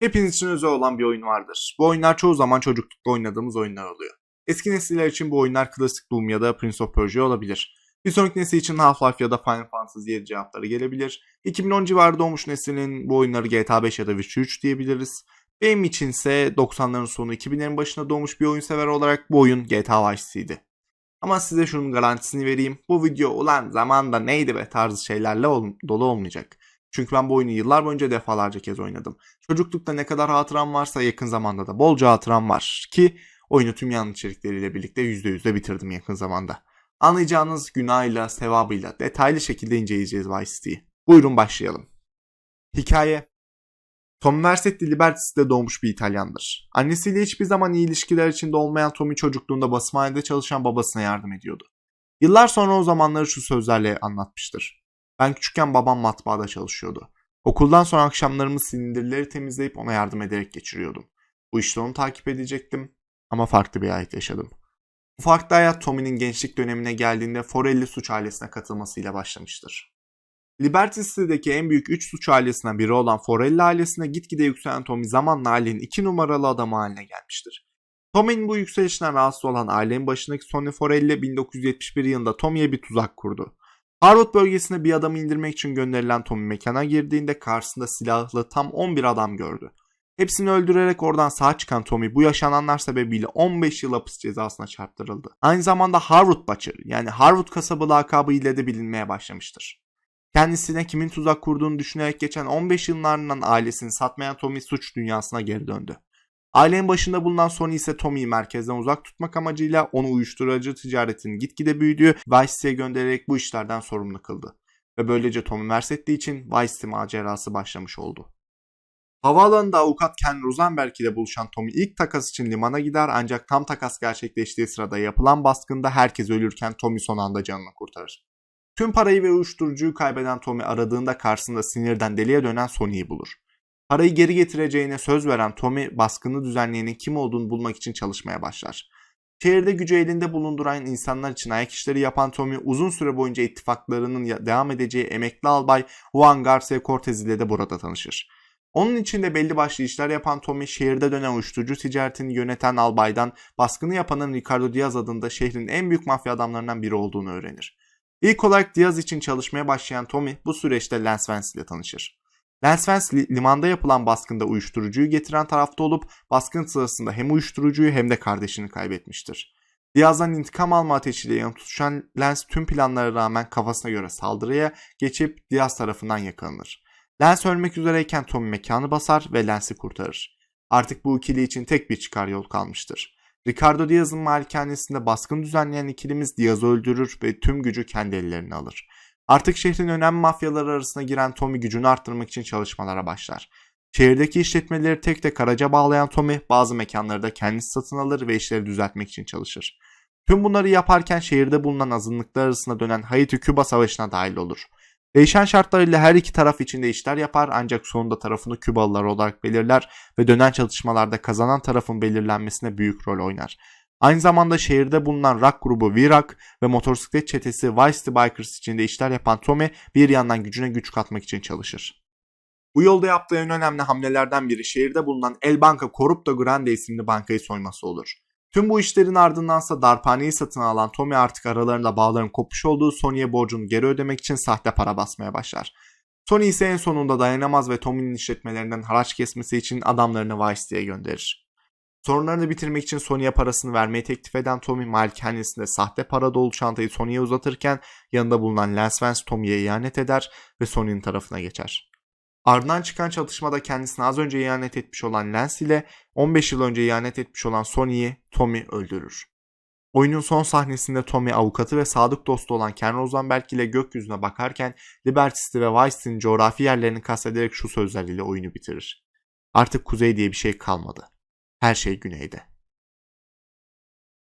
Hepiniz için özel olan bir oyun vardır. Bu oyunlar çoğu zaman çocuklukta oynadığımız oyunlar oluyor. Eski nesiller için bu oyunlar Classic Doom ya da Prince of Persia olabilir. Bir sonraki nesil için Half-Life ya da Final Fantasy 7 cevapları gelebilir. 2010 civarı doğmuş neslinin bu oyunları GTA 5 ya da Witcher 3 diyebiliriz. Benim içinse 90'ların sonu 2000'lerin başına doğmuş bir oyun sever olarak bu oyun GTA Vice City'di. Ama size şunun garantisini vereyim. Bu video ulan zamanda neydi be tarzı şeylerle ol- dolu olmayacak. Çünkü ben bu oyunu yıllar boyunca defalarca kez oynadım. Çocuklukta ne kadar hatıram varsa yakın zamanda da bolca hatıram var ki oyunu tüm yan içerikleriyle birlikte %100'de bitirdim yakın zamanda. Anlayacağınız günahıyla, sevabıyla detaylı şekilde inceleyeceğiz Vice City'yi. Buyurun başlayalım. Hikaye Tom Versetti Libertis'te doğmuş bir İtalyandır. Annesiyle hiçbir zaman iyi ilişkiler içinde olmayan Tommy çocukluğunda basmanede çalışan babasına yardım ediyordu. Yıllar sonra o zamanları şu sözlerle anlatmıştır. Ben küçükken babam matbaada çalışıyordu. Okuldan sonra akşamlarımı silindirleri temizleyip ona yardım ederek geçiriyordum. Bu işte onu takip edecektim ama farklı bir hayat yaşadım. Bu farklı hayat Tommy'nin gençlik dönemine geldiğinde Forelli suç ailesine katılmasıyla başlamıştır. Liberty City'deki en büyük 3 suç ailesinden biri olan Forelli ailesine gitgide yükselen Tommy zamanla ailenin 2 numaralı adamı haline gelmiştir. Tommy'nin bu yükselişinden rahatsız olan ailenin başındaki Sonny Forelli 1971 yılında Tommy'ye bir tuzak kurdu. Harvard bölgesine bir adamı indirmek için gönderilen Tommy mekana girdiğinde karşısında silahlı tam 11 adam gördü. Hepsini öldürerek oradan sağ çıkan Tommy bu yaşananlar sebebiyle 15 yıl hapis cezasına çarptırıldı. Aynı zamanda Harvard Butcher yani Harvard kasabı lakabı ile de bilinmeye başlamıştır. Kendisine kimin tuzak kurduğunu düşünerek geçen 15 yılın ardından ailesini satmayan Tommy suç dünyasına geri döndü. Ailenin başında bulunan Sony ise Tommy'yi merkezden uzak tutmak amacıyla onu uyuşturucu ticaretinin gitgide büyüdüğü Vice göndererek bu işlerden sorumlu kıldı. Ve böylece Tommy Versetti için Vice macerası başlamış oldu. Havaalanında avukat Ken Rosenberg ile buluşan Tommy ilk takas için limana gider ancak tam takas gerçekleştiği sırada yapılan baskında herkes ölürken Tommy son anda canını kurtarır. Tüm parayı ve uyuşturucuyu kaybeden Tommy aradığında karşısında sinirden deliye dönen Sony'yi bulur. Parayı geri getireceğine söz veren Tommy baskını düzenleyenin kim olduğunu bulmak için çalışmaya başlar. Şehirde gücü elinde bulunduran insanlar için ayak işleri yapan Tommy uzun süre boyunca ittifaklarının devam edeceği emekli albay Juan Garcia Cortez ile de burada tanışır. Onun içinde belli başlı işler yapan Tommy şehirde dönen uyuşturucu ticaretini yöneten albaydan baskını yapanın Ricardo Diaz adında şehrin en büyük mafya adamlarından biri olduğunu öğrenir. İlk olarak Diaz için çalışmaya başlayan Tommy bu süreçte Lance Vance ile tanışır. Lance Vance li- limanda yapılan baskında uyuşturucuyu getiren tarafta olup baskın sırasında hem uyuşturucuyu hem de kardeşini kaybetmiştir. Diaz'dan intikam alma ateşiyle yanıp tutuşan Lance tüm planlara rağmen kafasına göre saldırıya geçip Diaz tarafından yakalanır. Lance ölmek üzereyken Tommy mekanı basar ve Lance'i kurtarır. Artık bu ikili için tek bir çıkar yol kalmıştır. Ricardo Diaz'ın malikanesinde baskın düzenleyen ikilimiz Diaz'ı öldürür ve tüm gücü kendi ellerine alır. Artık şehrin önemli mafyaları arasına giren Tommy gücünü arttırmak için çalışmalara başlar. Şehirdeki işletmeleri tek tek araca bağlayan Tommy bazı mekanları da kendisi satın alır ve işleri düzeltmek için çalışır. Tüm bunları yaparken şehirde bulunan azınlıklar arasında dönen Haiti-Küba savaşına dahil olur. Değişen şartlarıyla her iki taraf içinde işler yapar ancak sonunda tarafını Kübalılar olarak belirler ve dönen çatışmalarda kazanan tarafın belirlenmesine büyük rol oynar. Aynı zamanda şehirde bulunan rock grubu V-Rock ve motosiklet çetesi Vice City Bikers için de işler yapan Tommy bir yandan gücüne güç katmak için çalışır. Bu yolda yaptığı en önemli hamlelerden biri şehirde bulunan El Banca Corrupto Grande isimli bankayı soyması olur. Tüm bu işlerin ardındansa darphaneyi satın alan Tommy artık aralarında bağların kopmuş olduğu Sony'ye borcunu geri ödemek için sahte para basmaya başlar. Sony ise en sonunda dayanamaz ve Tommy'nin işletmelerinden haraç kesmesi için adamlarını Vice City'ye gönderir. Sorunlarını bitirmek için Sony'ye parasını vermeyi teklif eden Tommy malikanesinde sahte para dolu çantayı Sony'ye uzatırken yanında bulunan Lance Vance Tommy'ye ihanet eder ve Sony'nin tarafına geçer. Ardından çıkan çatışmada kendisine az önce ihanet etmiş olan Lance ile 15 yıl önce ihanet etmiş olan Sony'yi Tommy öldürür. Oyunun son sahnesinde Tommy avukatı ve sadık dostu olan Ken Rosenberg ile gökyüzüne bakarken Liberty City ve Vice City'nin coğrafi yerlerini kastederek şu sözleriyle oyunu bitirir. Artık kuzey diye bir şey kalmadı. Her şey güneyde.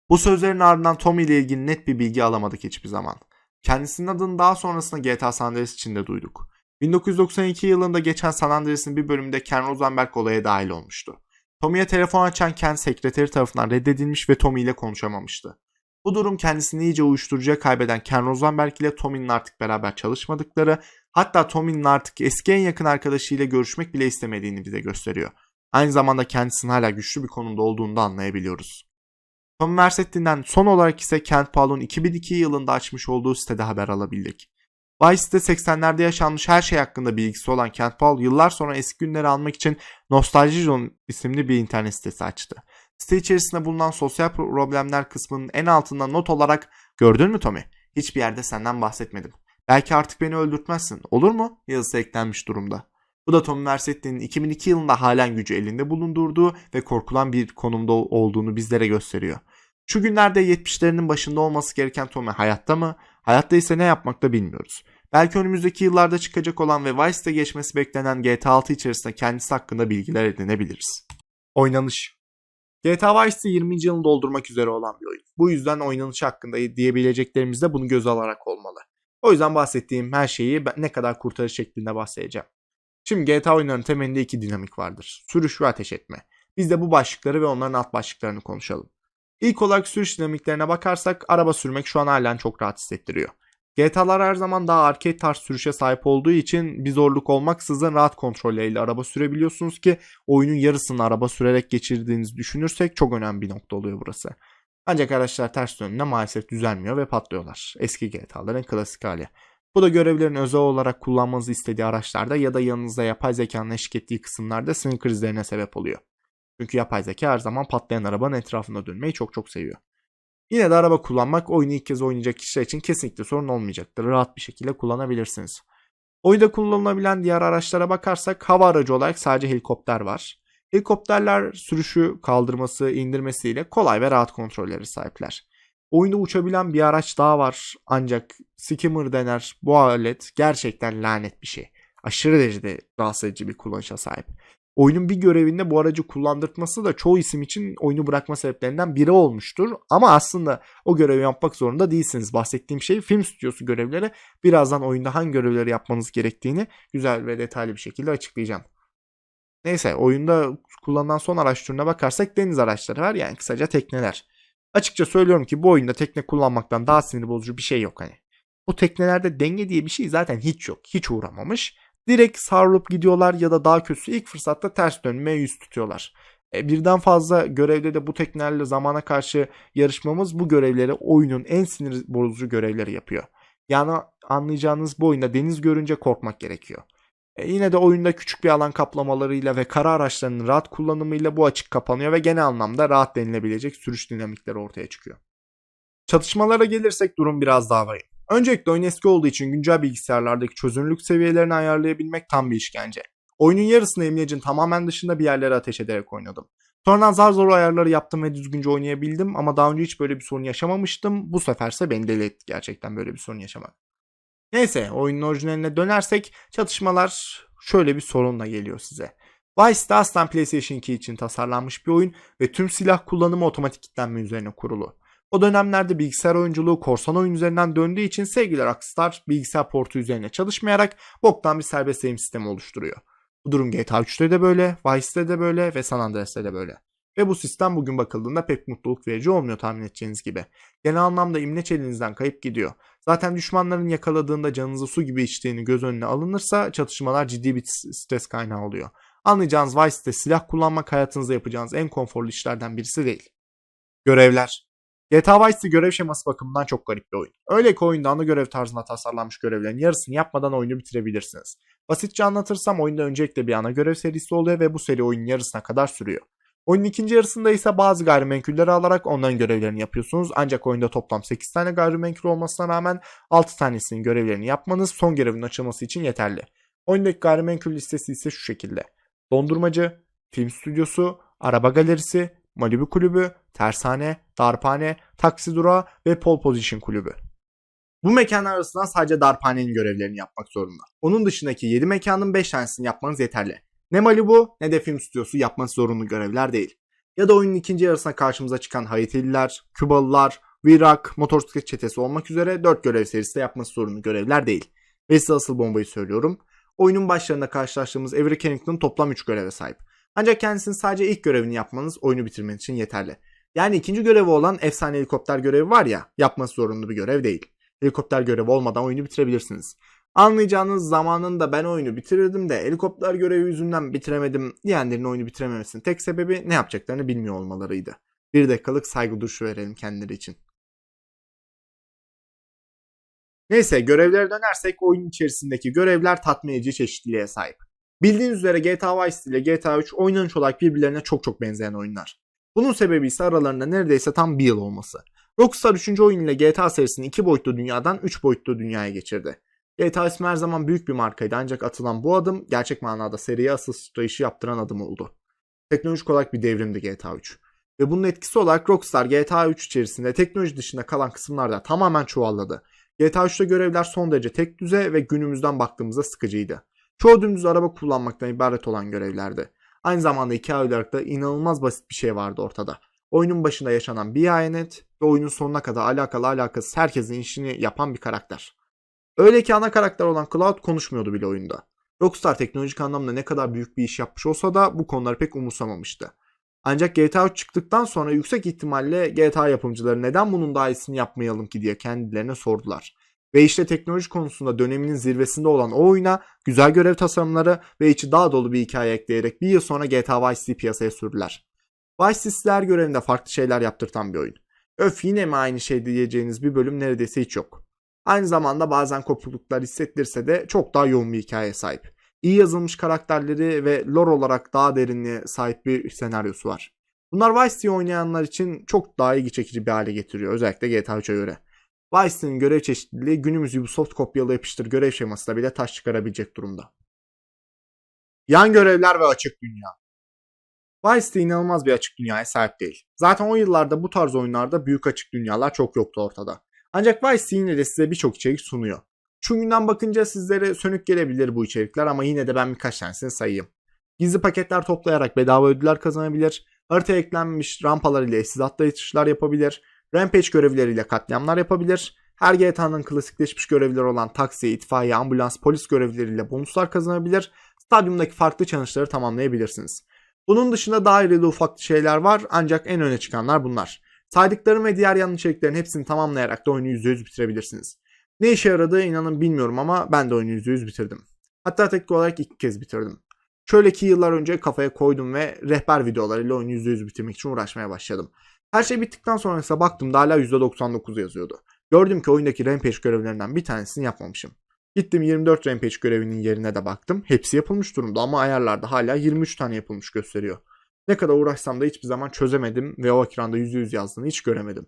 Bu sözlerin ardından Tommy ile ilgili net bir bilgi alamadık hiçbir zaman. Kendisinin adını daha sonrasında GTA San Andreas içinde duyduk. 1992 yılında geçen San Andreas'ın bir bölümünde Ken Rosenberg olaya dahil olmuştu. Tommy'ye telefon açan Ken sekreteri tarafından reddedilmiş ve Tommy ile konuşamamıştı. Bu durum kendisini iyice uyuşturucuya kaybeden Ken Rosenberg ile Tommy'nin artık beraber çalışmadıkları, hatta Tommy'nin artık eski en yakın arkadaşıyla görüşmek bile istemediğini bize gösteriyor. Aynı zamanda kendisinin hala güçlü bir konumda olduğunu da anlayabiliyoruz. Tom Versetti'nden son olarak ise Kent Paul'un 2002 yılında açmış olduğu sitede haber alabildik. Vice'de 80'lerde yaşanmış her şey hakkında bilgisi olan Kent Paul yıllar sonra eski günleri almak için Nostalji Zone isimli bir internet sitesi açtı. Site içerisinde bulunan sosyal problemler kısmının en altında not olarak gördün mü Tommy? Hiçbir yerde senden bahsetmedim. Belki artık beni öldürtmezsin. Olur mu? Yazısı eklenmiş durumda. Bu da Tommy Vercetti'nin 2002 yılında halen gücü elinde bulundurduğu ve korkulan bir konumda olduğunu bizlere gösteriyor. Şu günlerde 70'lerinin başında olması gereken Tommy hayatta mı? Hayatta ise ne yapmakta bilmiyoruz. Belki önümüzdeki yıllarda çıkacak olan ve Vice'de geçmesi beklenen GTA 6 içerisinde kendisi hakkında bilgiler edinebiliriz. Oynanış GTA Vice'de 20. yılını doldurmak üzere olan bir oyun. Bu yüzden oynanış hakkında diyebileceklerimiz de bunu göz alarak olmalı. O yüzden bahsettiğim her şeyi ne kadar kurtarış şeklinde bahsedeceğim. Şimdi GTA oyunlarının temelinde iki dinamik vardır. Sürüş ve ateş etme. Biz de bu başlıkları ve onların alt başlıklarını konuşalım. İlk olarak sürüş dinamiklerine bakarsak araba sürmek şu an halen çok rahat hissettiriyor. GTA'lar her zaman daha arcade tarz sürüşe sahip olduğu için bir zorluk olmaksızın rahat kontrolleriyle araba sürebiliyorsunuz ki oyunun yarısını araba sürerek geçirdiğinizi düşünürsek çok önemli bir nokta oluyor burası. Ancak araçlar ters dönünde maalesef düzelmiyor ve patlıyorlar. Eski GTA'ların klasik hali. Bu da görevlerin özel olarak kullanmanızı istediği araçlarda ya da yanınızda yapay zekanın eşlik ettiği kısımlarda sinir krizlerine sebep oluyor. Çünkü yapay zeka her zaman patlayan arabanın etrafında dönmeyi çok çok seviyor. Yine de araba kullanmak oyunu ilk kez oynayacak kişiler için kesinlikle sorun olmayacaktır. Rahat bir şekilde kullanabilirsiniz. Oyunda kullanılabilen diğer araçlara bakarsak hava aracı olarak sadece helikopter var. Helikopterler sürüşü kaldırması, indirmesiyle kolay ve rahat kontrolleri sahipler. Oyunda uçabilen bir araç daha var ancak skimmer dener bu alet gerçekten lanet bir şey. Aşırı derecede rahatsız edici bir kullanışa sahip. Oyunun bir görevinde bu aracı kullandırtması da çoğu isim için oyunu bırakma sebeplerinden biri olmuştur. Ama aslında o görevi yapmak zorunda değilsiniz. Bahsettiğim şey film stüdyosu görevleri. Birazdan oyunda hangi görevleri yapmanız gerektiğini güzel ve detaylı bir şekilde açıklayacağım. Neyse oyunda kullanılan son araç türüne bakarsak deniz araçları var yani kısaca tekneler. Açıkça söylüyorum ki bu oyunda tekne kullanmaktan daha sinir bozucu bir şey yok hani. Bu teknelerde denge diye bir şey zaten hiç yok. Hiç uğramamış. Direkt savrulup gidiyorlar ya da daha kötüsü ilk fırsatta ters dönmeye yüz tutuyorlar. E, birden fazla görevde de bu teknelerle zamana karşı yarışmamız bu görevleri oyunun en sinir bozucu görevleri yapıyor. Yani anlayacağınız bu oyunda deniz görünce korkmak gerekiyor. E, yine de oyunda küçük bir alan kaplamalarıyla ve kara araçlarının rahat kullanımıyla bu açık kapanıyor ve genel anlamda rahat denilebilecek sürüş dinamikleri ortaya çıkıyor. Çatışmalara gelirsek durum biraz daha vahim. Öncelikle oyun eski olduğu için güncel bilgisayarlardaki çözünürlük seviyelerini ayarlayabilmek tam bir işkence. Oyunun yarısını emniyacın tamamen dışında bir yerlere ateş ederek oynadım. Sonradan zar zor ayarları yaptım ve düzgünce oynayabildim ama daha önce hiç böyle bir sorun yaşamamıştım. Bu seferse beni deli etti gerçekten böyle bir sorun yaşamak. Neyse oyunun orijinaline dönersek çatışmalar şöyle bir sorunla geliyor size. Vice'da aslen PlayStation 2 için tasarlanmış bir oyun ve tüm silah kullanımı otomatik kilitlenme üzerine kurulu. O dönemlerde bilgisayar oyunculuğu korsan oyun üzerinden döndüğü için sevgili Rockstar bilgisayar portu üzerine çalışmayarak boktan bir serbest eğim sistemi oluşturuyor. Bu durum GTA 3'te de böyle, Vice'de de böyle ve San Andreas'te de böyle. Ve bu sistem bugün bakıldığında pek mutluluk verici olmuyor tahmin edeceğiniz gibi. Genel anlamda imleç elinizden kayıp gidiyor. Zaten düşmanların yakaladığında canınızı su gibi içtiğini göz önüne alınırsa çatışmalar ciddi bir stres kaynağı oluyor. Anlayacağınız Vice'de silah kullanmak hayatınızda yapacağınız en konforlu işlerden birisi değil. Görevler GTA Vice görev şeması bakımından çok garip bir oyun. Öyle ki oyunda ana görev tarzında tasarlanmış görevlerin yarısını yapmadan oyunu bitirebilirsiniz. Basitçe anlatırsam oyunda öncelikle bir ana görev serisi oluyor ve bu seri oyunun yarısına kadar sürüyor. Oyunun ikinci yarısında ise bazı gayrimenkulleri alarak onların görevlerini yapıyorsunuz. Ancak oyunda toplam 8 tane gayrimenkul olmasına rağmen 6 tanesinin görevlerini yapmanız son görevin açılması için yeterli. Oyundaki gayrimenkul listesi ise şu şekilde. Dondurmacı, film stüdyosu, araba galerisi, Malibu kulübü, tersane, darphane, taksi durağı ve pole position kulübü. Bu mekanlar arasından sadece darphanenin görevlerini yapmak zorunda. Onun dışındaki 7 mekanın 5 tanesini yapmanız yeterli. Ne Malibu ne de film stüdyosu yapması zorunlu görevler değil. Ya da oyunun ikinci yarısına karşımıza çıkan Haitililer, Kübalılar, Virak, motosiklet çetesi olmak üzere 4 görev serisi de yapması zorunlu görevler değil. Ve size asıl bombayı söylüyorum. Oyunun başlarında karşılaştığımız Avery Kennington toplam 3 göreve sahip. Ancak kendisinin sadece ilk görevini yapmanız oyunu bitirmen için yeterli. Yani ikinci görevi olan efsane helikopter görevi var ya yapması zorunlu bir görev değil. Helikopter görevi olmadan oyunu bitirebilirsiniz. Anlayacağınız zamanında ben oyunu bitirirdim de helikopter görevi yüzünden bitiremedim diyenlerin oyunu bitirememesinin tek sebebi ne yapacaklarını bilmiyor olmalarıydı. Bir dakikalık saygı duruşu verelim kendileri için. Neyse görevlere dönersek oyun içerisindeki görevler tatmin edici çeşitliliğe sahip. Bildiğiniz üzere GTA Vice ile GTA 3 oynanış olarak birbirlerine çok çok benzeyen oyunlar. Bunun sebebi ise aralarında neredeyse tam bir yıl olması. Rockstar 3. oyun ile GTA serisini 2 boyutlu dünyadan 3 boyutlu dünyaya geçirdi. GTA ismi her zaman büyük bir markaydı ancak atılan bu adım gerçek manada seriye asıl sıçrayışı yaptıran adım oldu. Teknolojik olarak bir devrimdi GTA 3. Ve bunun etkisi olarak Rockstar GTA 3 içerisinde teknoloji dışında kalan kısımlarda tamamen çuvalladı. GTA 3'te görevler son derece tek düze ve günümüzden baktığımızda sıkıcıydı. Çoğu dümdüz araba kullanmaktan ibaret olan görevlerdi. Aynı zamanda hikaye olarak da inanılmaz basit bir şey vardı ortada. Oyunun başında yaşanan bir hayanet ve oyunun sonuna kadar alakalı alakasız herkesin işini yapan bir karakter. Öyle ki ana karakter olan Cloud konuşmuyordu bile oyunda. Rockstar teknolojik anlamda ne kadar büyük bir iş yapmış olsa da bu konuları pek umursamamıştı. Ancak GTA 3 çıktıktan sonra yüksek ihtimalle GTA yapımcıları neden bunun daha iyisini yapmayalım ki diye kendilerine sordular. Ve işte teknoloji konusunda döneminin zirvesinde olan o oyuna güzel görev tasarımları ve içi daha dolu bir hikaye ekleyerek bir yıl sonra GTA Vice City piyasaya sürdüler. Vice City her görevinde farklı şeyler yaptırtan bir oyun. Öf yine mi aynı şey diyeceğiniz bir bölüm neredeyse hiç yok. Aynı zamanda bazen kopukluklar hissettirse de çok daha yoğun bir hikaye sahip. İyi yazılmış karakterleri ve lore olarak daha derinliğe sahip bir senaryosu var. Bunlar Vice City oynayanlar için çok daha ilgi çekici bir hale getiriyor özellikle GTA 3'e göre. Vice City'nin görev çeşitliliği günümüz Ubisoft kopyalı yapıştır görev şemasında bile taş çıkarabilecek durumda. Yan görevler ve açık dünya. Vice City inanılmaz bir açık dünyaya sahip değil. Zaten o yıllarda bu tarz oyunlarda büyük açık dünyalar çok yoktu ortada. Ancak Vice yine de size birçok içerik sunuyor. Şu günden bakınca sizlere sönük gelebilir bu içerikler ama yine de ben birkaç tanesini sayayım. Gizli paketler toplayarak bedava ödüller kazanabilir, haritaya eklenmiş rampalar ile eşsiz atlayışlar yapabilir, Rampage görevleriyle katliamlar yapabilir, her GTA'nın klasikleşmiş görevleri olan taksi, itfaiye, ambulans, polis görevleriyle bonuslar kazanabilir, stadyumdaki farklı challenge'ları tamamlayabilirsiniz. Bunun dışında daha irili ufak şeyler var ancak en öne çıkanlar bunlar. Saydıklarım ve diğer yan içeriklerin hepsini tamamlayarak da oyunu %100 bitirebilirsiniz. Ne işe yaradığı inanın bilmiyorum ama ben de oyunu %100 bitirdim. Hatta tek olarak iki kez bitirdim. Şöyle ki yıllar önce kafaya koydum ve rehber videolarıyla oyunu %100 bitirmek için uğraşmaya başladım. Her şey bittikten sonra ise baktım da hala %99 yazıyordu. Gördüm ki oyundaki Rampage görevlerinden bir tanesini yapmamışım. Gittim 24 Rampage görevinin yerine de baktım. Hepsi yapılmış durumda ama ayarlarda hala 23 tane yapılmış gösteriyor. Ne kadar uğraşsam da hiçbir zaman çözemedim ve o ekranda %100 yazdığını hiç göremedim.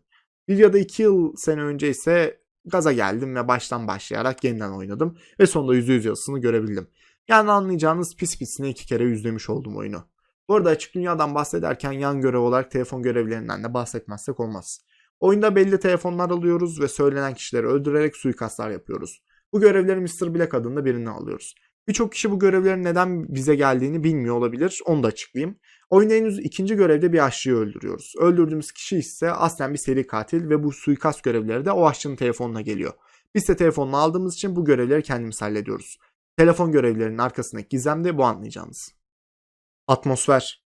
Bir ya da 2 yıl sene önce ise gaza geldim ve baştan başlayarak yeniden oynadım ve sonunda %100 yazısını görebildim. Yani anlayacağınız pis pisine iki kere yüzlemiş oldum oyunu. Bu arada açık dünyadan bahsederken yan görev olarak telefon görevlerinden de bahsetmezsek olmaz. Oyunda belli telefonlar alıyoruz ve söylenen kişileri öldürerek suikastlar yapıyoruz. Bu görevleri Mr. Black adında birini alıyoruz. Birçok kişi bu görevlerin neden bize geldiğini bilmiyor olabilir. Onu da açıklayayım. Oyunda henüz ikinci görevde bir aşçıyı öldürüyoruz. Öldürdüğümüz kişi ise aslen bir seri katil ve bu suikast görevleri de o aşçının telefonuna geliyor. Biz de telefonunu aldığımız için bu görevleri kendimiz hallediyoruz. Telefon görevlerinin arkasındaki gizem de bu anlayacağınız. Atmosfer.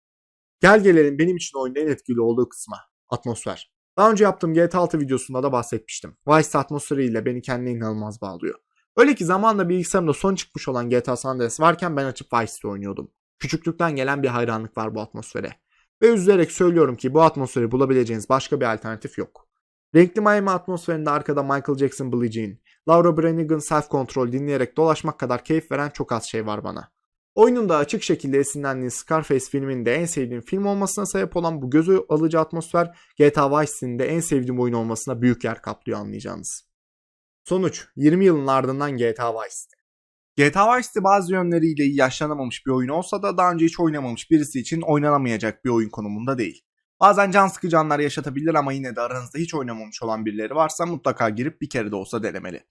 Gel gelelim benim için oyunda en etkili olduğu kısma. Atmosfer. Daha önce yaptığım GTA 6 videosunda da bahsetmiştim. Vice atmosferiyle beni kendine inanılmaz bağlıyor. Öyle ki zamanla bilgisayarımda son çıkmış olan GTA San Andreas varken ben açıp Vice'de oynuyordum. Küçüklükten gelen bir hayranlık var bu atmosfere. Ve üzülerek söylüyorum ki bu atmosferi bulabileceğiniz başka bir alternatif yok. Renkli Miami atmosferinde arkada Michael Jackson Billie Jean, Laura Branigan Self Control dinleyerek dolaşmak kadar keyif veren çok az şey var bana. Oyunun da açık şekilde esinlendiği Scarface filminin de en sevdiğim film olmasına sebep olan bu gözü alıcı atmosfer GTA Vice City'nin en sevdiğim oyun olmasına büyük yer kaplıyor anlayacağınız. Sonuç 20 yılın ardından GTA Vice City. GTA Vice City bazı yönleriyle yaşlanamamış bir oyun olsa da daha önce hiç oynamamış birisi için oynanamayacak bir oyun konumunda değil. Bazen can sıkıcı anlar yaşatabilir ama yine de aranızda hiç oynamamış olan birileri varsa mutlaka girip bir kere de olsa denemeli.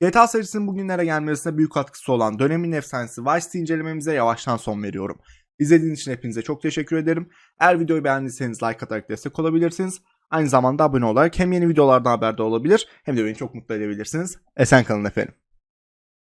GTA serisinin bugünlere gelmesine büyük katkısı olan dönemin efsanesi Vice City incelememize yavaştan son veriyorum. İzlediğiniz için hepinize çok teşekkür ederim. Eğer videoyu beğendiyseniz like atarak destek olabilirsiniz. Aynı zamanda abone olarak hem yeni videolardan haberdar olabilir hem de beni çok mutlu edebilirsiniz. Esen kalın efendim.